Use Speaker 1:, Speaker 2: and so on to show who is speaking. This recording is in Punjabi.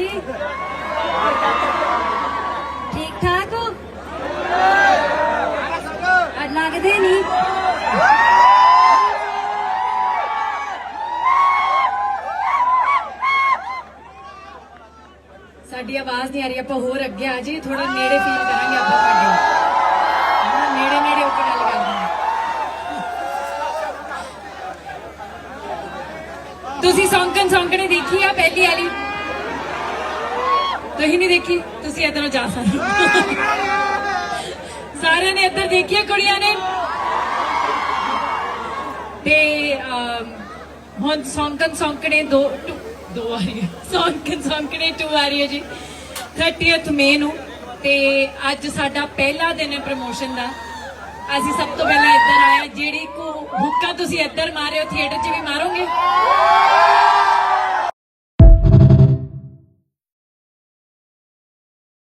Speaker 1: ਜੀ। ਠੀਕ ਠਾਕ ਹੋ? ਲੱਗਦੇ ਨਹੀਂ ਸਾਡੀ ਆਵਾਜ਼ ਨਹੀਂ ਆ ਰਹੀ, ਆਪਾਂ ਹੋਰ ਅੱਗੇ ਆ ਜੀ ਥੋੜਾ ਨੇੜੇ ਫੀਲ ਕਰਾਂਗੇ ਆਪਾਂ ਤੁਹਾਡੇ ਨੇੜੇ ਨੇੜੇ ਹੋ ਗੱਲ ਕਰਦੇ ਤੁਸੀਂ ਸੌਂਕਣ ਸੌਂਕਣੇ ਦੇਖੀ ਆ ਪਹਿਲੀ ਵਾਲੀ? ਤੁਸੀਂ ਨਹੀਂ ਦੇਖੀ? ਤੁਸੀਂ ਇਧਰੋਂ ਜਾ ਸਕਦੇ ਸਾਰਿਆਂ ਨੇ ਇੱਧਰ ਦੇਖਿਆ ਕੁੜੀਆਂ ਨੇ। ਤੇ ਹੁਣ ਸੌਂਕਣ ਸੌਂਕਣੇ ਦੋ ਦੋ ਆ ਰਹੀ ਸੌਂਕਣ ਸੌਂਕਣੇ ਟੂ ਆ ਰਹੀ ਹੈ ਜੀ। 30th ਮਈ ਨੂੰ। ਤੇ ਅੱਜ ਸਾਡਾ ਪਹਿਲਾ ਦਿਨ ਹੈ ਪ੍ਰਮੋਸ਼ਨ ਦਾ। ਅਸੀਂ ਸਭ ਤੋਂ ਪਹਿਲਾਂ ਇੱਧਰ ਆਇਆ ਜਿਹੜੀ ਕੋ ਹੁੱਕਾ ਤੁਸੀਂ ਇੱਧਰ ਮਾਰਿਓ ਥੀਏਟਰ 'ਚ ਵੀ ਮਾਰੋਗੇ?